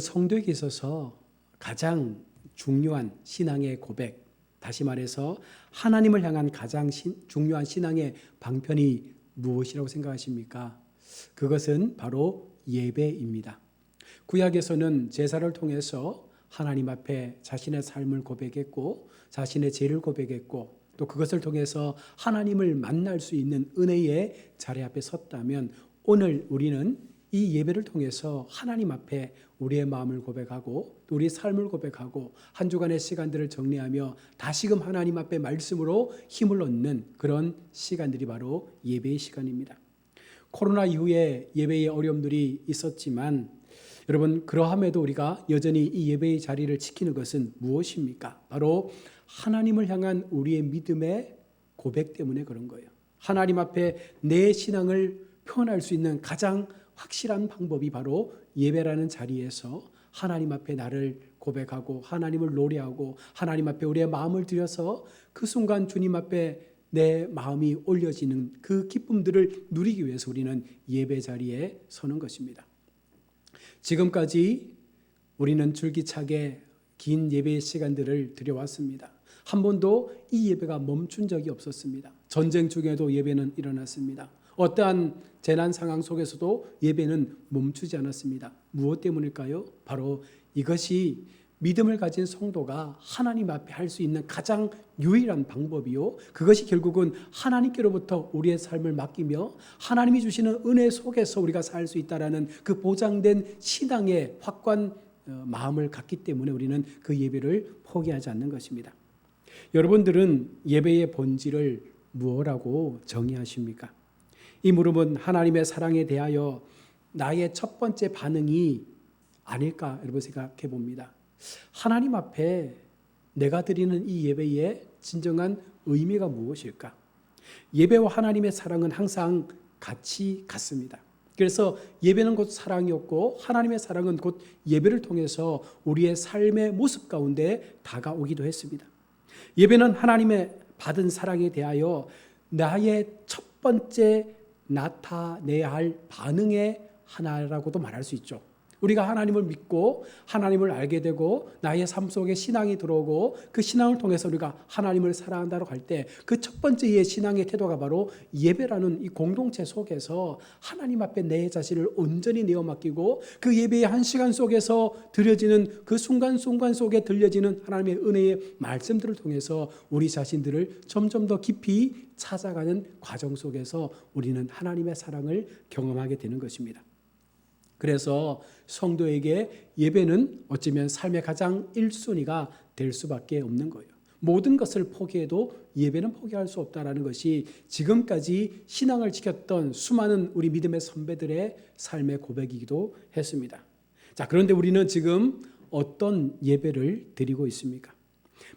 성도에게 있어서 가장 중요한 신앙의 고백, 다시 말해서 하나님을 향한 가장 신- 중요한 신앙의 방편이 무엇이라고 생각하십니까? 그것은 바로 예배입니다. 구약에서는 제사를 통해서 하나님 앞에 자신의 삶을 고백했고 자신의 죄를 고백했고 또 그것을 통해서 하나님을 만날 수 있는 은혜의 자리 앞에 섰다면 오늘 우리는 이 예배를 통해서 하나님 앞에 우리의 마음을 고백하고 또 우리의 삶을 고백하고 한 주간의 시간들을 정리하며 다시금 하나님 앞에 말씀으로 힘을 얻는 그런 시간들이 바로 예배의 시간입니다. 코로나 이후에 예배의 어려움들이 있었지만 여러분 그러함에도 우리가 여전히 이 예배의 자리를 지키는 것은 무엇입니까? 바로 하나님을 향한 우리의 믿음의 고백 때문에 그런 거예요. 하나님 앞에 내 신앙을 표현할 수 있는 가장 확실한 방법이 바로 예배라는 자리에서 하나님 앞에 나를 고백하고 하나님을 노래하고 하나님 앞에 우리의 마음을 들여서 그 순간 주님 앞에 내 마음이 올려지는 그 기쁨들을 누리기 위해서 우리는 예배 자리에 서는 것입니다. 지금까지 우리는 줄기차게 긴 예배의 시간들을 들여왔습니다. 한 번도 이 예배가 멈춘 적이 없었습니다. 전쟁 중에도 예배는 일어났습니다. 어떠한 재난 상황 속에서도 예배는 멈추지 않았습니다. 무엇 때문일까요? 바로 이것이 믿음을 가진 성도가 하나님 앞에 할 수 있는 가장 유일한 방법이요. 그것이 결국은 하나님께로부터 우리의 삶을 맡기며 하나님이 주시는 은혜 속에서 우리가 살 수 있다라는 그 보장된 신앙의 확고한 어, 마음을 갖기 때문에 우리는 그 예배를 포기하지 않는 것입니다. 여러분들은 예배의 본질을 무엇라고 정의하십니까? 이 물음은 하나님의 사랑에 대하여 나의 첫 번째 반응이 아닐까 여러분 생각해 봅니다. 하나님 앞에 내가 드리는 이 예배의 진정한 의미가 무엇일까? 예배와 하나님의 사랑은 항상 같이 갔습니다. 그래서 예배는 곧 사랑이었고 하나님의 사랑은 곧 예배를 통해서 우리의 삶의 모습 가운데 다가오기도 했습니다. 예배는 하나님의 받은 사랑에 대하여 나의 첫 번째 나타내야 할 반응의 하나라고도 말할 수 있죠. 우리가 하나님을 믿고 하나님을 알게 되고 나의 삶 속에 신앙이 들어오고 그 신앙을 통해서 우리가 하나님을 사랑한다고 할 때 그 첫 번째의 신앙의 태도가 바로 예배라는 이 공동체 속에서 하나님 앞에 내 자신을 온전히 내어 맡기고 그 예배의 한 시간 속에서 드려지는 그 순간순간 속에 들려지는 하나님의 은혜의 말씀들을 통해서 우리 자신들을 점점 더 깊이 찾아가는 과정 속에서 우리는 하나님의 사랑을 경험하게 되는 것입니다. 그래서 성도에게 예배는 어쩌면 삶의 가장 1순위가 될 수밖에 없는 거예요. 모든 것을 포기해도 예배는 포기할 수 없다라는 것이 지금까지 신앙을 지켰던 수많은 우리 믿음의 선배들의 삶의 고백이기도 했습니다. 자, 그런데 우리는 지금 어떤 예배를 드리고 있습니까?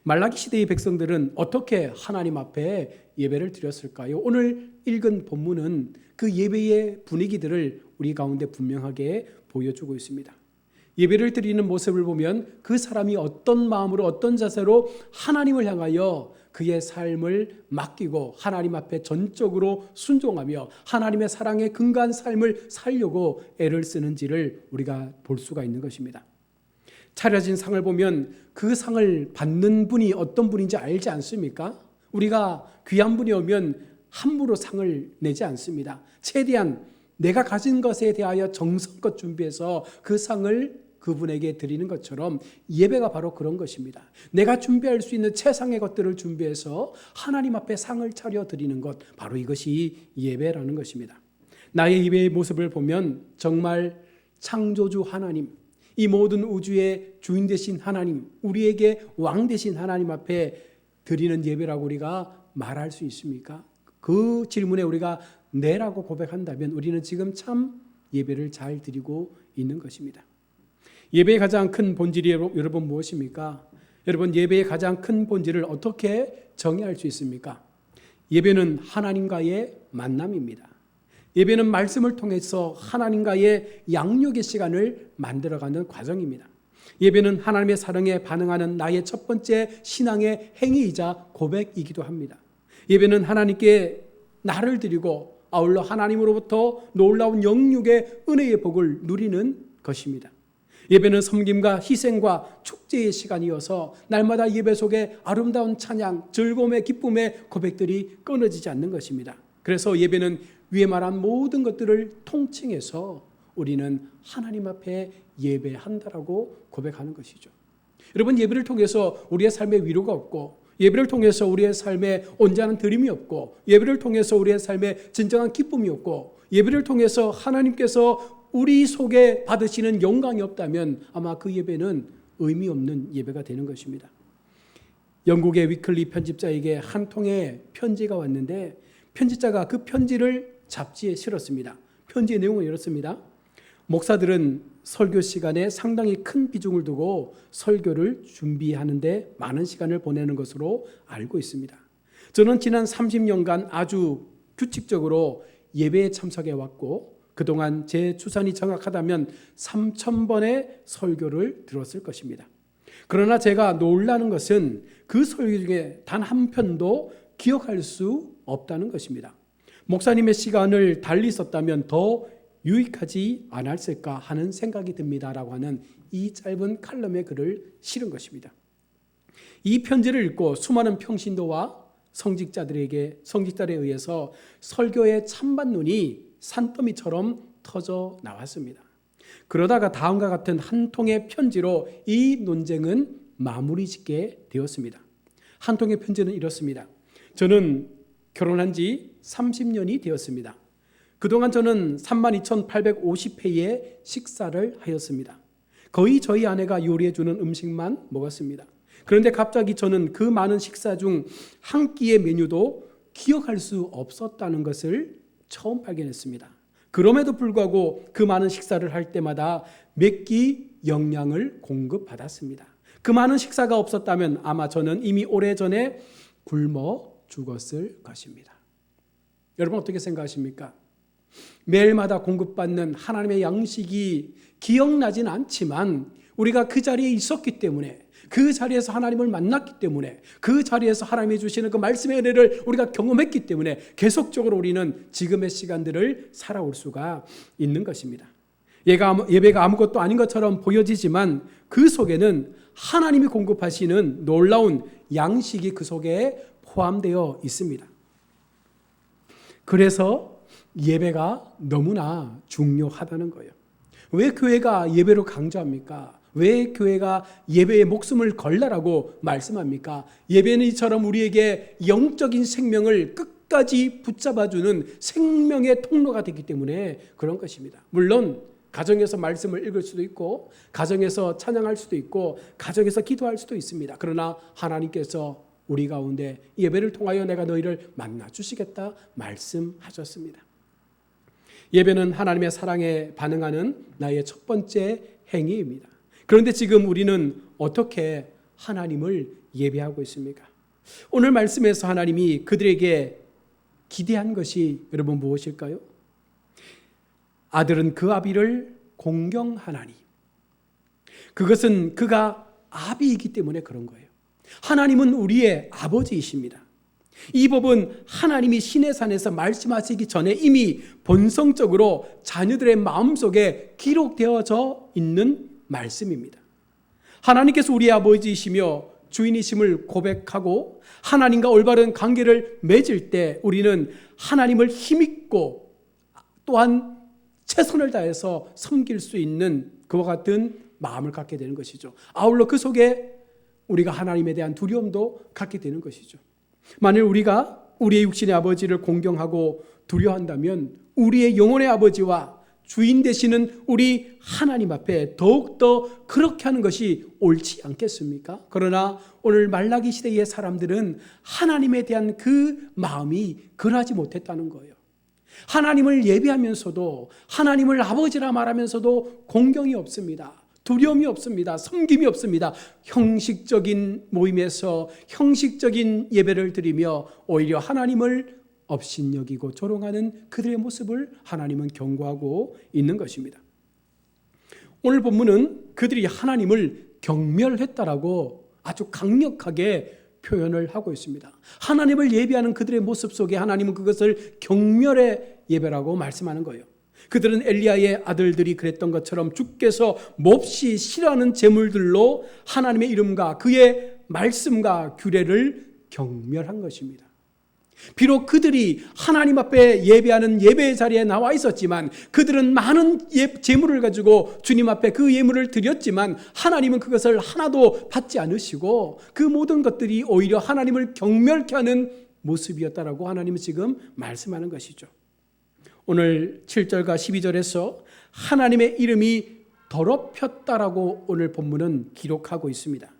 말라기 시대의 백성들은 어떻게 하나님 앞에 예배를 드렸을까요? 오늘 읽은 본문은 그 예배의 분위기들을 우리 가운데 분명하게 보여주고 있습니다. 예배를 드리는 모습을 보면 그 사람이 어떤 마음으로 어떤 자세로 하나님을 향하여 그의 삶을 맡기고 하나님 앞에 전적으로 순종하며 하나님의 사랑에 근거한 삶을 살려고 애를 쓰는지를 우리가 볼 수가 있는 것입니다. 차려진 상을 보면 그 상을 받는 분이 어떤 분인지 알지 않습니까? 우리가 귀한 분이 오면 함부로 상을 내지 않습니다. 최대한 내가 가진 것에 대하여 정성껏 준비해서 그 상을 그분에게 드리는 것처럼 예배가 바로 그런 것입니다. 내가 준비할 수 있는 최상의 것들을 준비해서 하나님 앞에 상을 차려 드리는 것, 바로 이것이 예배라는 것입니다. 나의 예배의 모습을 보면 정말 창조주 하나님, 이 모든 우주의 주인 되신 하나님, 우리에게 왕 되신 하나님 앞에 드리는 예배라고 우리가 말할 수 있습니까? 그 질문에 우리가 네라고 고백한다면 우리는 지금 참 예배를 잘 드리고 있는 것입니다. 예배의 가장 큰 본질이 여러분 무엇입니까? 여러분 예배의 가장 큰 본질을 어떻게 정의할 수 있습니까? 예배는 하나님과의 만남입니다. 예배는 말씀을 통해서 하나님과의 양육의 시간을 만들어가는 과정입니다. 예배는 하나님의 사랑에 반응하는 나의 첫 번째 신앙의 행위이자 고백이기도 합니다. 예배는 하나님께 나를 드리고 아울러 하나님으로부터 놀라운 영육의 은혜의 복을 누리는 것입니다. 예배는 섬김과 희생과 축제의 시간이어서 날마다 예배 속에 아름다운 찬양, 즐거움의 기쁨의 고백들이 끊어지지 않는 것입니다. 그래서 예배는 위에 말한 모든 것들을 통칭해서 우리는 하나님 앞에 예배한다라고 고백하는 것이죠. 여러분 예배를 통해서 우리의 삶에 위로가 없고 예배를 통해서 우리의 삶에 온전한 드림이 없고 예배를 통해서 우리의 삶에 진정한 기쁨이 없고 예배를 통해서 하나님께서 우리 속에 받으시는 영광이 없다면 아마 그 예배는 의미 없는 예배가 되는 것입니다. 영국의 위클리 편집자에게 한 통의 편지가 왔는데 편집자가 그 편지를 잡지에 실었습니다. 편지의 내용은 이렇습니다. 목사들은 설교 시간에 상당히 큰 비중을 두고 설교를 준비하는데 많은 시간을 보내는 것으로 알고 있습니다. 저는 지난 30년간 아주 규칙적으로 예배에 참석해 왔고 그동안 제 추산이 정확하다면 3,000번의 설교를 들었을 것입니다. 그러나 제가 놀라는 것은 그 설교 중에 단 한 편도 기억할 수 없다는 것입니다. 목사님의 시간을 달리 썼다면 더 유익하지 않았을까 하는 생각이 듭니다라고 하는 이 짧은 칼럼의 글을 실은 것입니다. 이 편지를 읽고 수많은 평신도와 성직자들에게 성직자들에 의해서 설교의 찬반 눈이 산더미처럼 터져 나왔습니다. 그러다가 다음과 같은 한 통의 편지로 이 논쟁은 마무리 짓게 되었습니다. 한 통의 편지는 이렇습니다. 저는 결혼한 지 30년이 되었습니다. 그동안 저는 32,850회의 식사를 하였습니다. 거의 저희 아내가 요리해 주는 음식만 먹었습니다. 그런데 갑자기 저는 그 많은 식사 중 한 끼의 메뉴도 기억할 수 없었다는 것을 처음 발견했습니다. 그럼에도 불구하고 그 많은 식사를 할 때마다 몇 끼 영양을 공급받았습니다. 그 많은 식사가 없었다면 아마 저는 이미 오래전에 굶어 죽었을 것입니다. 여러분 어떻게 생각하십니까? 매일마다 공급받는 하나님의 양식이 기억나진 않지만 우리가 그 자리에 있었기 때문에 그 자리에서 하나님을 만났기 때문에 그 자리에서 하나님이 주시는 그 말씀의 은혜를 우리가 경험했기 때문에 계속적으로 우리는 지금의 시간들을 살아올 수가 있는 것입니다. 예배가 아무것도 아닌 것처럼 보여지지만 그 속에는 하나님이 공급하시는 놀라운 양식이 그 속에 포함되어 있습니다. 그래서 예배가 너무나 중요하다는 거예요. 왜 교회가 예배로 강조합니까? 왜 교회가 예배에 목숨을 걸라라고 말씀합니까? 예배는 이처럼 우리에게 영적인 생명을 끝까지 붙잡아주는 생명의 통로가 되기 때문에 그런 것입니다. 물론 가정에서 말씀을 읽을 수도 있고 가정에서 찬양할 수도 있고 가정에서 기도할 수도 있습니다. 그러나 하나님께서 우리 가운데 예배를 통하여 내가 너희를 만나 주시겠다 말씀하셨습니다. 예배는 하나님의 사랑에 반응하는 나의 첫 번째 행위입니다. 그런데 지금 우리는 어떻게 하나님을 예배하고 있습니까? 오늘 말씀에서 하나님이 그들에게 기대한 것이 여러분 무엇일까요? 아들은 그 아비를 공경하나니. 그것은 그가 아비이기 때문에 그런 거예요. 하나님은 우리의 아버지이십니다. 이 법은 하나님이 신의 산에서 말씀하시기 전에 이미 본성적으로 자녀들의 마음속에 기록되어져 있는 말씀입니다. 하나님께서 우리의 아버지이시며 주인이심을 고백하고 하나님과 올바른 관계를 맺을 때 우리는 하나님을 힘있고 또한 최선을 다해서 섬길 수 있는 그와 같은 마음을 갖게 되는 것이죠. 아울러 그 속에 우리가 하나님에 대한 두려움도 갖게 되는 것이죠. 만일 우리가 우리의 육신의 아버지를 공경하고 두려워한다면 우리의 영혼의 아버지와 주인 되시는 우리 하나님 앞에 더욱더 그렇게 하는 것이 옳지 않겠습니까? 그러나 오늘 말라기 시대의 사람들은 하나님에 대한 그 마음이 그러하지 못했다는 거예요. 하나님을 예배하면서도 하나님을 아버지라 말하면서도 공경이 없습니다. 두려움이 없습니다. 섬김이 없습니다. 형식적인 모임에서 형식적인 예배를 드리며 오히려 하나님을 업신여기고 조롱하는 그들의 모습을 하나님은 경고하고 있는 것입니다. 오늘 본문은 그들이 하나님을 경멸했다라고 아주 강력하게 표현을 하고 있습니다. 하나님을 예배하는 그들의 모습 속에 하나님은 그것을 경멸의 예배라고 말씀하는 거예요. 그들은 엘리야의 아들들이 그랬던 것처럼 주께서 몹시 싫어하는 제물들로 하나님의 이름과 그의 말씀과 규례를 경멸한 것입니다. 비록 그들이 하나님 앞에 예배하는 예배의 자리에 나와 있었지만 그들은 많은 예, 제물을 가지고 주님 앞에 그 예물을 드렸지만 하나님은 그것을 하나도 받지 않으시고 그 모든 것들이 오히려 하나님을 경멸케 하는 모습이었다라고 하나님은 지금 말씀하는 것이죠. 오늘 7절과 12절에서 하나님의 이름이 더럽혔다라고 오늘 본문은 기록하고 있습니다.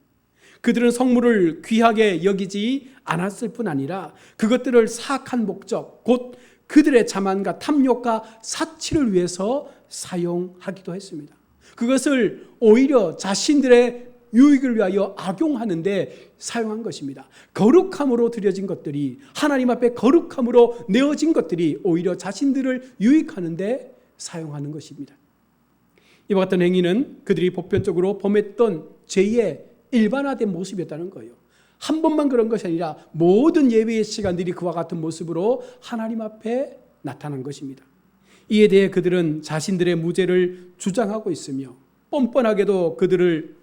그들은 성물을 귀하게 여기지 않았을 뿐 아니라 그것들을 사악한 목적, 곧 그들의 자만과 탐욕과 사치를 위해서 사용하기도 했습니다. 그것을 오히려 자신들의 유익을 위하여 악용하는데 사용한 것입니다. 거룩함으로 드려진 것들이 하나님 앞에 거룩함으로 내어진 것들이 오히려 자신들을 유익하는데 사용하는 것입니다. 이와 같은 행위는 그들이 보편적으로 범했던 죄의 일반화된 모습이었다는 거예요. 한 번만 그런 것이 아니라 모든 예배의 시간들이 그와 같은 모습으로 하나님 앞에 나타난 것입니다. 이에 대해 그들은 자신들의 무죄를 주장하고 있으며 뻔뻔하게도 그들을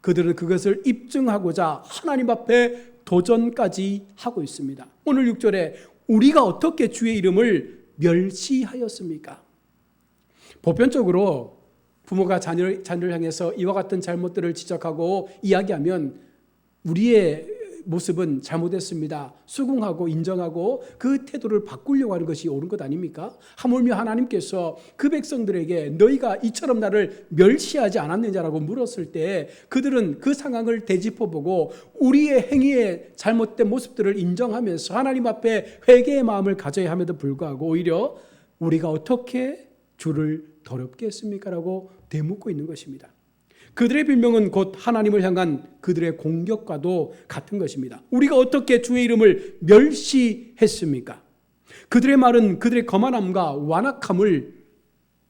그들은 그것을 입증하고자 하나님 앞에 도전까지 하고 있습니다. 오늘 6절에 우리가 어떻게 주의 이름을 멸시하였습니까? 보편적으로 부모가 자녀, 자녀를 향해서 이와 같은 잘못들을 지적하고 이야기하면 우리의 모습은 잘못했습니다. 수긍하고 인정하고 그 태도를 바꾸려고 하는 것이 옳은 것 아닙니까? 하물며 하나님께서 그 백성들에게 너희가 이처럼 나를 멸시하지 않았느냐라고 물었을 때 그들은 그 상황을 되짚어보고 우리의 행위의 잘못된 모습들을 인정하면서 하나님 앞에 회개의 마음을 가져야 함에도 불구하고 오히려 우리가 어떻게 주를 더럽게 했습니까? 라고 되묻고 있는 것입니다. 그들의 빌명은 곧 하나님을 향한 그들의 공격과도 같은 것입니다. 우리가 어떻게 주의 이름을 멸시했습니까? 그들의 말은 그들의 거만함과 완악함을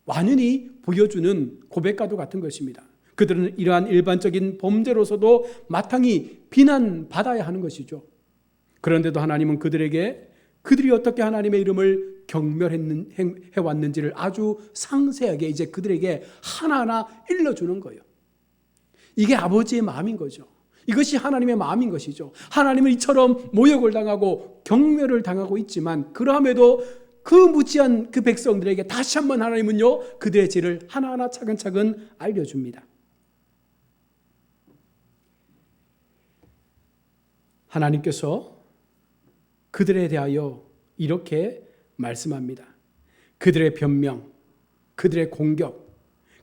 완연히 보여주는 고백과도 같은 것입니다. 그들은 이러한 일반적인 범죄로서도 마땅히 비난받아야 하는 것이죠. 그런데도 하나님은 그들에게 그들이 어떻게 하나님의 이름을 경멸해왔는지를 아주 상세하게 이제 그들에게 하나하나 일러주는 거예요. 이게 아버지의 마음인 거죠. 이것이 하나님의 마음인 것이죠. 하나님은 이처럼 모욕을 당하고 경멸을 당하고 있지만 그럼에도 그 무지한 그 백성들에게 다시 한번 하나님은요 그들의 죄를 하나하나 차근차근 알려줍니다. 하나님께서 그들에 대하여 이렇게 말씀합니다. 그들의 변명, 그들의 공격,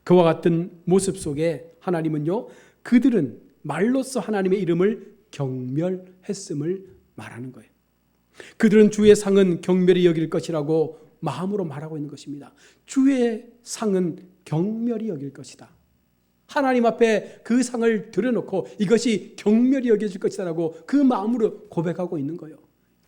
그와 같은 모습 속에 하나님은요, 그들은 말로써 하나님의 이름을 경멸했음을 말하는 거예요. 그들은 주의 상은 경멸이 여길 것이라고 마음으로 말하고 있는 것입니다. 주의 상은 경멸이 여길 것이다. 하나님 앞에 그 상을 들여놓고 이것이 경멸이 여겨질 것이다라고 그 마음으로 고백하고 있는 거예요.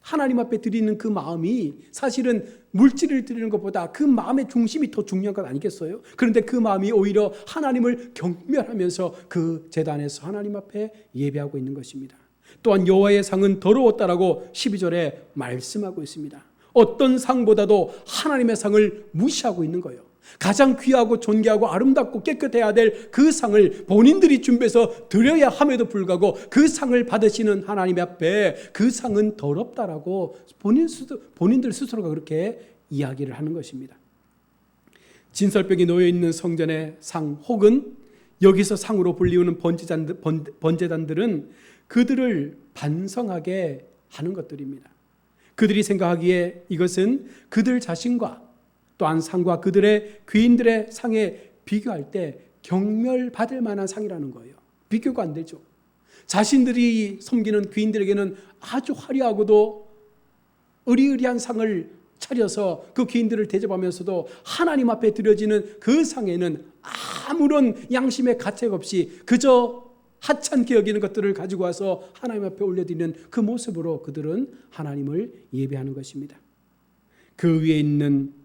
하나님 앞에 드리는 그 마음이 사실은 물질을 드리는 것보다 그 마음의 중심이 더 중요한 것 아니겠어요? 그런데 그 마음이 오히려 하나님을 경멸하면서 그 재단에서 하나님 앞에 예배하고 있는 것입니다. 또한 여호와의 상은 더러웠다라고 12절에 말씀하고 있습니다. 어떤 상보다도 하나님의 상을 무시하고 있는 거예요. 가장 귀하고 존귀하고 아름답고 깨끗해야 될 그 상을 본인들이 준비해서 드려야 함에도 불구하고 그 상을 받으시는 하나님 앞에 그 상은 더럽다라고 본인 스스로, 본인들 스스로가 그렇게 이야기를 하는 것입니다. 진설벽이 놓여 있는 성전의 상 혹은 여기서 상으로 불리우는 번제단들, 번제단들은 그들을 반성하게 하는 것들입니다. 그들이 생각하기에 이것은 그들 자신과 또한 상과 그들의 귀인들의 상에 비교할 때 경멸받을 만한 상이라는 거예요. 비교가 안 되죠. 자신들이 섬기는 귀인들에게는 아주 화려하고도 의리의리한 상을 차려서 그 귀인들을 대접하면서도 하나님 앞에 드려지는 그 상에는 아무런 양심의 가책 없이 그저 하찮게 여기는 것들을 가지고 와서 하나님 앞에 올려드리는 그 모습으로 그들은 하나님을 예배하는 것입니다. 그 위에 있는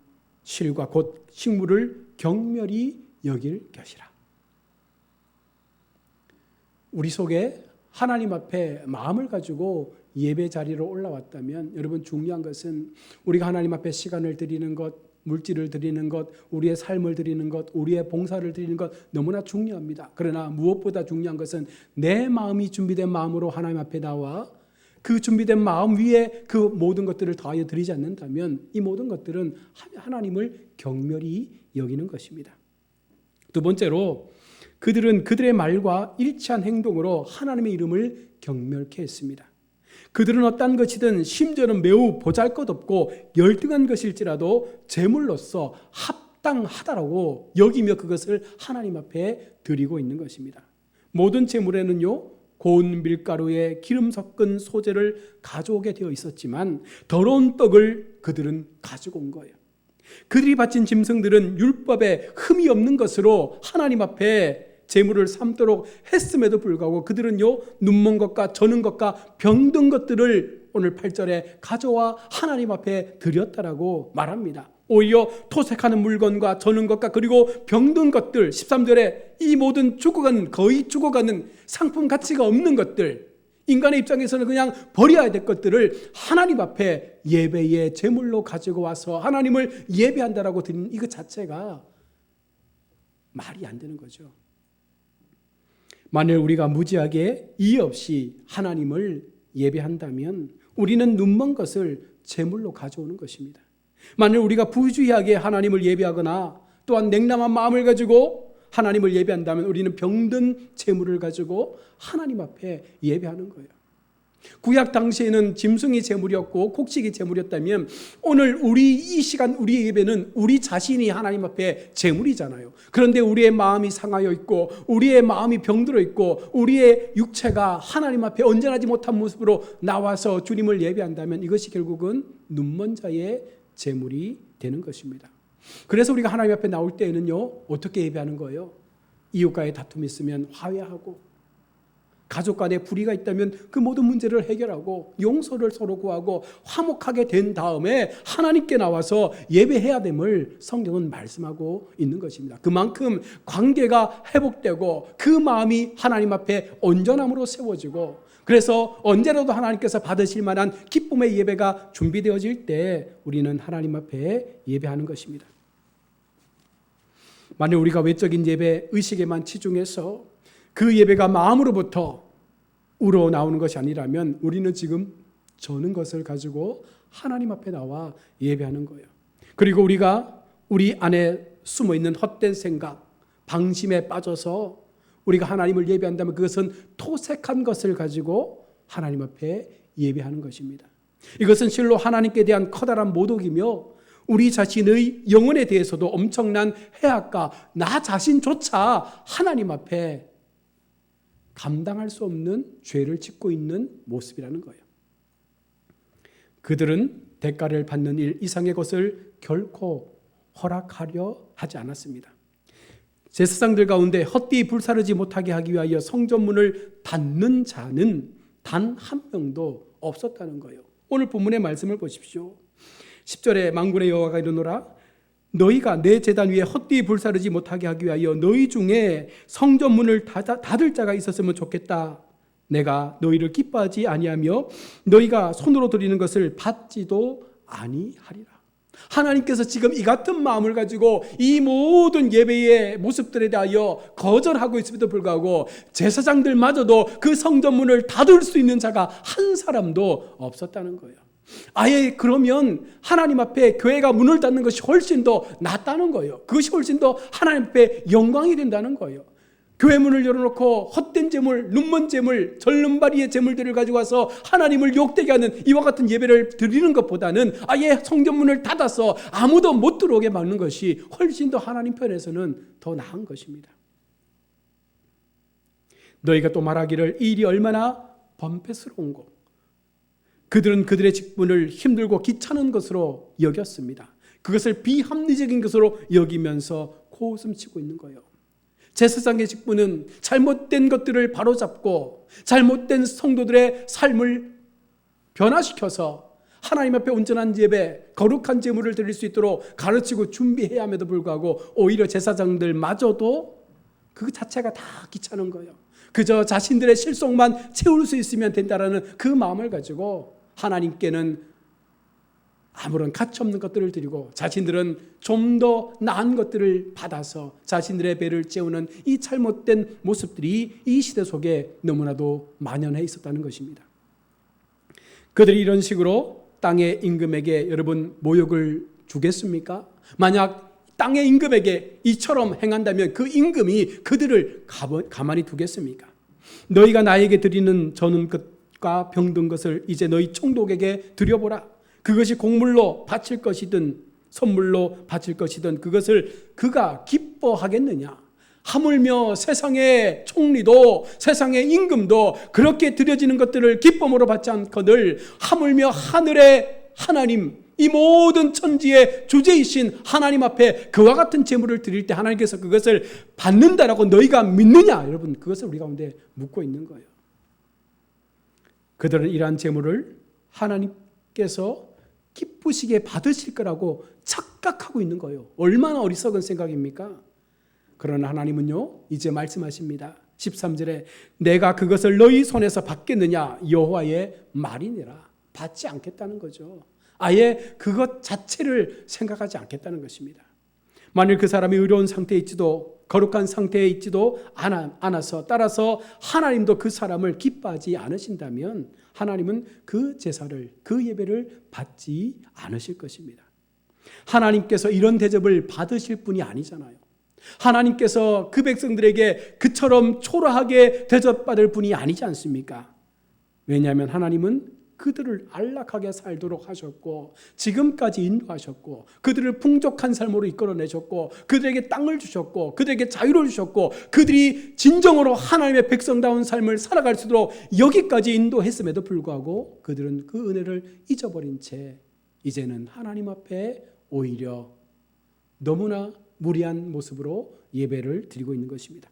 실과 곧 식물을 경멸히 여길 것이라. 우리 속에 하나님 앞에 마음을 가지고 예배 자리로 올라왔다면 여러분 중요한 것은 우리가 하나님 앞에 시간을 드리는 것 물질을 드리는 것, 우리의 삶을 드리는 것, 우리의 봉사를 드리는 것 너무나 중요합니다. 그러나 무엇보다 중요한 것은 내 마음이 준비된 마음으로 하나님 앞에 나와 그 준비된 마음 위에 그 모든 것들을 더하여 드리지 않는다면 이 모든 것들은 하나님을 경멸히 여기는 것입니다. 두 번째로 그들은 그들의 말과 일치한 행동으로 하나님의 이름을 경멸케 했습니다. 그들은 어떤 것이든 심지어는 매우 보잘것없고 열등한 것일지라도 제물로서 합당하다라고 여기며 그것을 하나님 앞에 드리고 있는 것입니다. 모든 제물에는요 고운 밀가루에 기름 섞은 소재를 가져오게 되어 있었지만 더러운 떡을 그들은 가지고 온 거예요. 그들이 바친 짐승들은 율법에 흠이 없는 것으로 하나님 앞에 제물을 삼도록 했음에도 불구하고 그들은요 눈먼 것과 저는 것과 병든 것들을 오늘 8절에 가져와 하나님 앞에 드렸다라고 말합니다. 오히려 토색하는 물건과 저는 것과 그리고 병든 것들 13절에 이 모든 죽어가는 거의 죽어가는 상품 가치가 없는 것들 인간의 입장에서는 그냥 버려야 될 것들을 하나님 앞에 예배의 제물로 가지고 와서 하나님을 예배한다라고 드리는 이것 자체가 말이 안 되는 거죠. 만일 우리가 무지하게 이의 없이 하나님을 예배한다면 우리는 눈먼 것을 제물로 가져오는 것입니다. 만일 우리가 부주의하게 하나님을 예배하거나 또한 냉담한 마음을 가지고 하나님을 예배한다면 우리는 병든 재물을 가지고 하나님 앞에 예배하는 거예요. 구약 당시에는 짐승이 제물이었고 곡식이 제물이었다면 오늘 우리 이 시간 우리 예배는 우리 자신이 하나님 앞에 제물이잖아요. 그런데 우리의 마음이 상하여 있고 우리의 마음이 병들어 있고 우리의 육체가 하나님 앞에 언전하지 못한 모습으로 나와서 주님을 예배한다면 이것이 결국은 눈먼 자의 제물이 되는 것입니다. 그래서 우리가 하나님 앞에 나올 때에는요 어떻게 예배하는 거예요? 이웃과의 다툼이 있으면 화해하고 가족 간에 불의가 있다면 그 모든 문제를 해결하고 용서를 서로 구하고 화목하게 된 다음에 하나님께 나와서 예배해야 됨을 성경은 말씀하고 있는 것입니다. 그만큼 관계가 회복되고 그 마음이 하나님 앞에 온전함으로 세워지고 그래서 언제라도 하나님께서 받으실 만한 기쁨의 예배가 준비되어질 때 우리는 하나님 앞에 예배하는 것입니다. 만약 우리가 외적인 예배 의식에만 치중해서 그 예배가 마음으로부터 우러 나오는 것이 아니라면 우리는 지금 저는 것을 가지고 하나님 앞에 나와 예배하는 거예요. 그리고 우리가 우리 안에 숨어 있는 헛된 생각, 방심에 빠져서 우리가 하나님을 예배한다면 그것은 토색한 것을 가지고 하나님 앞에 예배하는 것입니다. 이것은 실로 하나님께 대한 커다란 모독이며 우리 자신의 영혼에 대해서도 엄청난 해악과 나 자신조차 하나님 앞에 감당할 수 없는 죄를 짓고 있는 모습이라는 거예요. 그들은 대가를 받는 일 이상의 것을 결코 허락하려 하지 않았습니다. 제사장들 가운데 헛되이 불사르지 못하게 하기 위하여 성전문을 닫는 자는 단 한 명도 없었다는 거예요. 오늘 본문의 말씀을 보십시오. 10절에 망군의 여호와가 이르노라 너희가 내 제단 위에 헛되이 불사르지 못하게 하기 위하여 너희 중에 성전문을 닫을 자가 있었으면 좋겠다. 내가 너희를 기뻐하지 아니하며 너희가 손으로 드리는 것을 받지도 아니하리라. 하나님께서 지금 이 같은 마음을 가지고 이 모든 예배의 모습들에 대하여 거절하고 있음에도 불구하고 제사장들마저도 그 성전문을 닫을 수 있는 자가 한 사람도 없었다는 거예요. 아예 그러면 하나님 앞에 교회가 문을 닫는 것이 훨씬 더 낫다는 거예요. 그것이 훨씬 더 하나님 앞에 영광이 된다는 거예요. 교회 문을 열어놓고 헛된 재물, 눈먼 재물, 절름발이의 재물들을 가지고 와서 하나님을 욕되게 하는 이와 같은 예배를 드리는 것보다는 아예 성전문을 닫아서 아무도 못 들어오게 막는 것이 훨씬 더 하나님 편에서는 더 나은 것입니다. 너희가 또 말하기를 이 일이 얼마나 범패스러운고 그들은 그들의 직분을 힘들고 귀찮은 것으로 여겼습니다. 그것을 비합리적인 것으로 여기면서 코웃음 치고 있는 거예요. 제사장의 직분은 잘못된 것들을 바로잡고 잘못된 성도들의 삶을 변화시켜서 하나님 앞에 온전한 예배, 거룩한 제물을 드릴 수 있도록 가르치고 준비해야 함에도 불구하고 오히려 제사장들마저도 그 자체가 다 귀찮은 거예요. 그저 자신들의 실속만 채울 수 있으면 된다라는 그 마음을 가지고 하나님께는 아무런 가치 없는 것들을 드리고 자신들은 좀 더 나은 것들을 받아서 자신들의 배를 채우는 이 잘못된 모습들이 이 시대 속에 너무나도 만연해 있었다는 것입니다. 그들이 이런 식으로 땅의 임금에게 여러분 모욕을 주겠습니까? 만약 땅의 임금에게 이처럼 행한다면 그 임금이 그들을 가만히 두겠습니까? 너희가 나에게 드리는 저는 것과 병든 것을 이제 너희 총독에게 드려보라. 그것이 곡물로 바칠 것이든 선물로 바칠 것이든 그것을 그가 기뻐하겠느냐? 하물며 세상의 총리도 세상의 임금도 그렇게 드려지는 것들을 기쁨으로 받지 않거늘 하물며 하늘의 하나님 이 모든 천지의 주제이신 하나님 앞에 그와 같은 제물을 드릴 때 하나님께서 그것을 받는다라고 너희가 믿느냐? 여러분 그것을 우리 가운데 묻고 있는 거예요. 그들은 이러한 제물을 하나님께서 기쁘시게 받으실 거라고 착각하고 있는 거예요. 얼마나 어리석은 생각입니까? 그러나 하나님은요, 이제 말씀하십니다. 13절에 내가 그것을 너희 손에서 받겠느냐 여호와의 말이니라. 받지 않겠다는 거죠. 아예 그것 자체를 생각하지 않겠다는 것입니다. 만일 그 사람이 의로운 상태에 있지도 거룩한 상태에 있지도 않아서 따라서 하나님도 그 사람을 기뻐하지 않으신다면 하나님은 그 제사를 그 예배를 받지 않으실 것입니다. 하나님께서 이런 대접을 받으실 분이 아니잖아요. 하나님께서 그 백성들에게 그처럼 초라하게 대접받을 분이 아니지 않습니까? 왜냐하면 하나님은 그들을 안락하게 살도록 하셨고 지금까지 인도하셨고 그들을 풍족한 삶으로 이끌어내셨고 그들에게 땅을 주셨고 그들에게 자유를 주셨고 그들이 진정으로 하나님의 백성다운 삶을 살아갈 수 있도록 여기까지 인도했음에도 불구하고 그들은 그 은혜를 잊어버린 채 이제는 하나님 앞에 오히려 너무나 무리한 모습으로 예배를 드리고 있는 것입니다.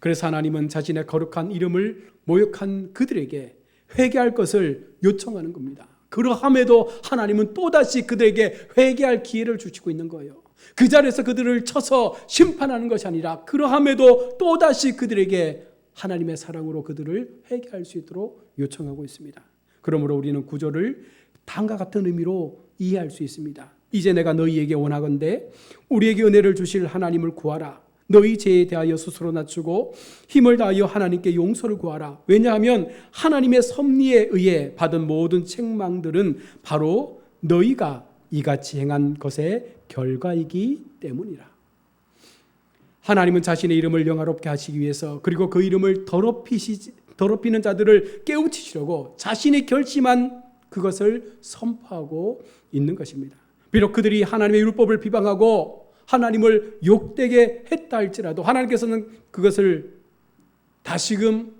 그래서 하나님은 자신의 거룩한 이름을 모욕한 그들에게 회개할 것을 요청하는 겁니다. 그러함에도 하나님은 또다시 그들에게 회개할 기회를 주시고 있는 거예요. 그 자리에서 그들을 쳐서 심판하는 것이 아니라 그러함에도 또다시 그들에게 하나님의 사랑으로 그들을 회개할 수 있도록 요청하고 있습니다. 그러므로 우리는 구절을 다음과 같은 의미로 이해할 수 있습니다. 이제 내가 너희에게 원하건대 우리에게 은혜를 주실 하나님을 구하라. 너희 죄에 대하여 스스로 낮추고 힘을 다하여 하나님께 용서를 구하라. 왜냐하면 하나님의 섭리에 의해 받은 모든 책망들은 바로 너희가 이같이 행한 것의 결과이기 때문이라. 하나님은 자신의 이름을 영화롭게 하시기 위해서 그리고 그 이름을 더럽히시 더럽히는 자들을 깨우치시려고 자신이 결심한 그것을 선포하고 있는 것입니다. 비록 그들이 하나님의 율법을 비방하고 하나님을 욕되게 했다 할지라도 하나님께서는 그것을 다시금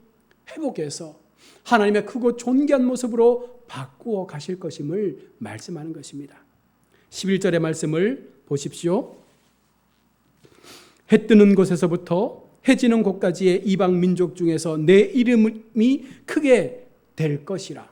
회복해서 하나님의 크고 존귀한 모습으로 바꾸어 가실 것임을 말씀하는 것입니다. 11절의 말씀을 보십시오. 해 뜨는 곳에서부터 해 지는 곳까지의 이방 민족 중에서 내 이름이 크게 될 것이라.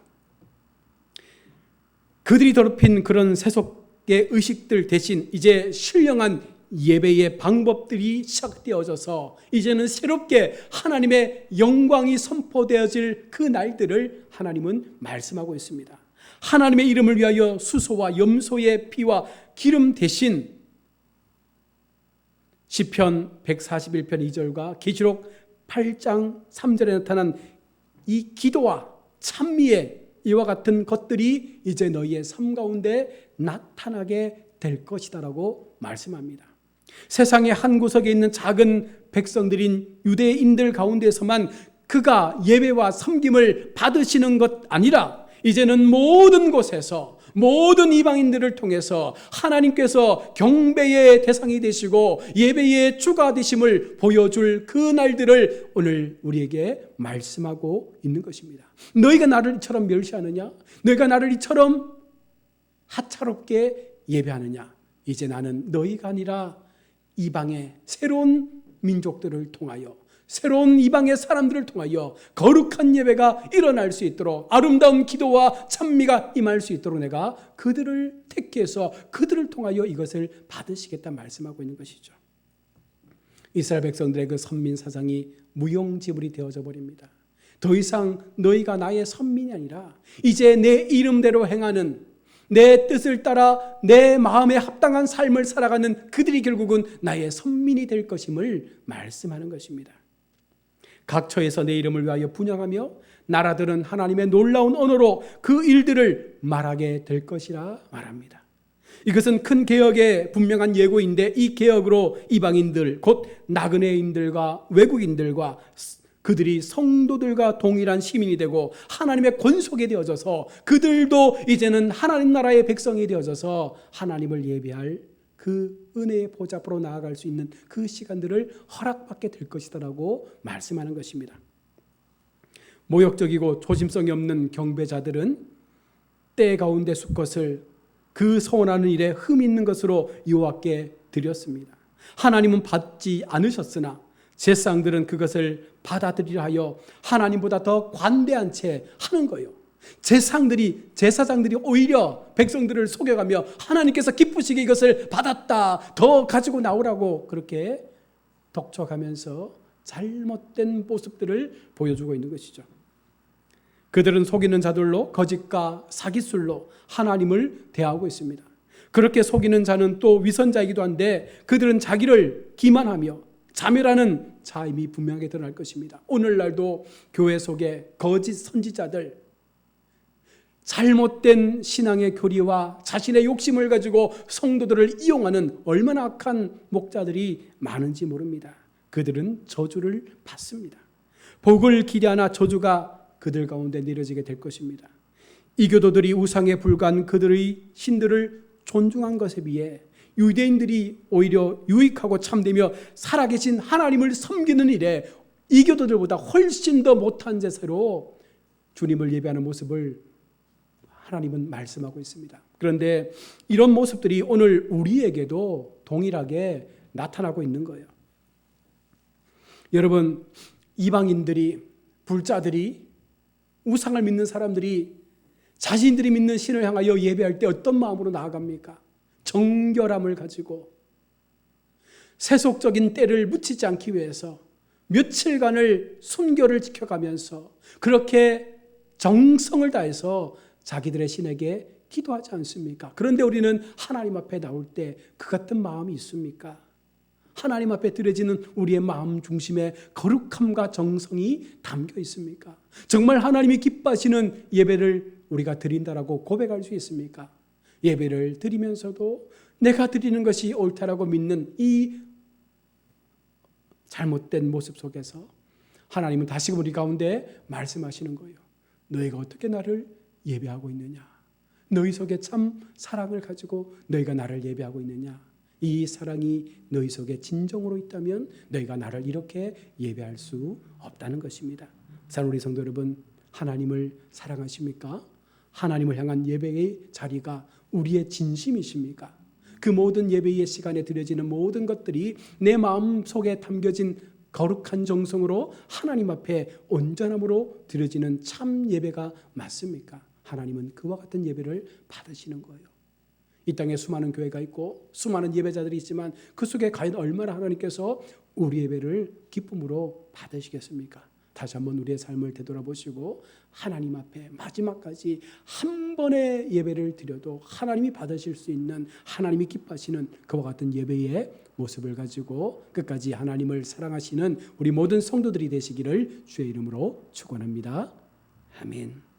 그들이 더럽힌 그런 세속 의 의식들 대신 이제 신령한 예배의 방법들이 시작되어져서 이제는 새롭게 하나님의 영광이 선포되어질 그 날들을 하나님은 말씀하고 있습니다. 하나님의 이름을 위하여 수소와 염소의 피와 기름 대신 시편 141편 2절과 계시록 8장 3절에 나타난 이 기도와 찬미의 이와 같은 것들이 이제 너희의 삶 가운데 나타나게 될 것이다라고 말씀합니다. 세상의 한 구석에 있는 작은 백성들인 유대인들 가운데서만 그가 예배와 섬김을 받으시는 것 아니라 이제는 모든 곳에서 모든 이방인들을 통해서 하나님께서 경배의 대상이 되시고 예배의 주가 되심을 보여줄 그 날들을 오늘 우리에게 말씀하고 있는 것입니다. 너희가 나를 이처럼 멸시하느냐? 너희가 나를 이처럼 하차롭게 예배하느냐? 이제 나는 너희가 아니라 이방의 새로운 민족들을 통하여 새로운 이방의 사람들을 통하여 거룩한 예배가 일어날 수 있도록 아름다운 기도와 찬미가 임할 수 있도록 내가 그들을 택해서 그들을 통하여 이것을 받으시겠다 말씀하고 있는 것이죠. 이스라엘 백성들의 그 선민 사상이 무용지물이 되어져 버립니다. 더 이상 너희가 나의 선민이 아니라 이제 내 이름대로 행하는 내 뜻을 따라 내 마음에 합당한 삶을 살아가는 그들이 결국은 나의 선민이 될 것임을 말씀하는 것입니다. 각처에서 내 이름을 위하여 분양하며 나라들은 하나님의 놀라운 언어로 그 일들을 말하게 될 것이라 말합니다. 이것은 큰 개혁의 분명한 예고인데 이 개혁으로 이방인들 곧 나그네인들과 외국인들과 그들이 성도들과 동일한 시민이 되고 하나님의 권속이 되어져서 그들도 이제는 하나님 나라의 백성이 되어져서 하나님을 예배할 그 은혜의 보좌 앞으로 나아갈 수 있는 그 시간들을 허락받게 될 것이다라고 말씀하는 것입니다. 모욕적이고 조심성이 없는 경배자들은 때 가운데 수컷을 그 서원하는 일에 흠 있는 것으로 여호와께 드렸습니다. 하나님은 받지 않으셨으나 제사장들은 그것을 받아들이려 하여 하나님보다 더 관대한 채 하는 거예요. 제상들이 제사장들이 오히려 백성들을 속여가며 하나님께서 기쁘시게 이것을 받았다 더 가지고 나오라고 그렇게 덕촉하면서 잘못된 모습들을 보여주고 있는 것이죠. 그들은 속이는 자들로 거짓과 사기술로 하나님을 대하고 있습니다. 그렇게 속이는 자는 또 위선자이기도 한데 그들은 자기를 기만하며 자멸하는 자임이 분명하게 드러날 것입니다. 오늘날도 교회 속에 거짓 선지자들 잘못된 신앙의 교리와 자신의 욕심을 가지고 성도들을 이용하는 얼마나 악한 목자들이 많은지 모릅니다. 그들은 저주를 받습니다. 복을 기대하나 저주가 그들 가운데 내려지게 될 것입니다. 이교도들이 우상에 불과한 그들의 신들을 존중한 것에 비해 유대인들이 오히려 유익하고 참되며 살아계신 하나님을 섬기는 일에 이교도들보다 훨씬 더 못한 제사로 주님을 예배하는 모습을 하나님은 말씀하고 있습니다. 그런데 이런 모습들이 오늘 우리에게도 동일하게 나타나고 있는 거예요. 여러분, 이방인들이, 불자들이, 우상을 믿는 사람들이 자신들이 믿는 신을 향하여 예배할 때 어떤 마음으로 나아갑니까? 정결함을 가지고 세속적인 때를 묻히지 않기 위해서 며칠간을 순결을 지켜가면서 그렇게 정성을 다해서 자기들의 신에게 기도하지 않습니까? 그런데 우리는 하나님 앞에 나올 때 그 같은 마음이 있습니까? 하나님 앞에 드려지는 우리의 마음 중심에 거룩함과 정성이 담겨 있습니까? 정말 하나님이 기뻐하시는 예배를 우리가 드린다라고 고백할 수 있습니까? 예배를 드리면서도 내가 드리는 것이 옳다라고 믿는 이 잘못된 모습 속에서 하나님은 다시금 우리 가운데 말씀하시는 거예요. 너희가 어떻게 나를 예배하고 있느냐? 너희 속에 참 사랑을 가지고 너희가 나를 예배하고 있느냐? 이 사랑이 너희 속에 진정으로 있다면 너희가 나를 이렇게 예배할 수 없다는 것입니다. 사랑 우리 성도 여러분, 하나님을 사랑하십니까? 하나님을 향한 예배의 자리가 우리의 진심이십니까? 그 모든 예배의 시간에 드려지는 모든 것들이 내 마음 속에 담겨진 거룩한 정성으로 하나님 앞에 온전함으로 드려지는 참 예배가 맞습니까? 하나님은 그와 같은 예배를 받으시는 거예요. 이 땅에 수많은 교회가 있고 수많은 예배자들이 있지만 그 속에 과연 얼마나 하나님께서 우리 예배를 기쁨으로 받으시겠습니까? 다시 한번 우리의 삶을 되돌아보시고 하나님 앞에 마지막까지 한 번의 예배를 드려도 하나님이 받으실 수 있는 하나님이 기뻐하시는 그와 같은 예배의 모습을 가지고 끝까지 하나님을 사랑하시는 우리 모든 성도들이 되시기를 주의 이름으로 축원합니다. 아멘.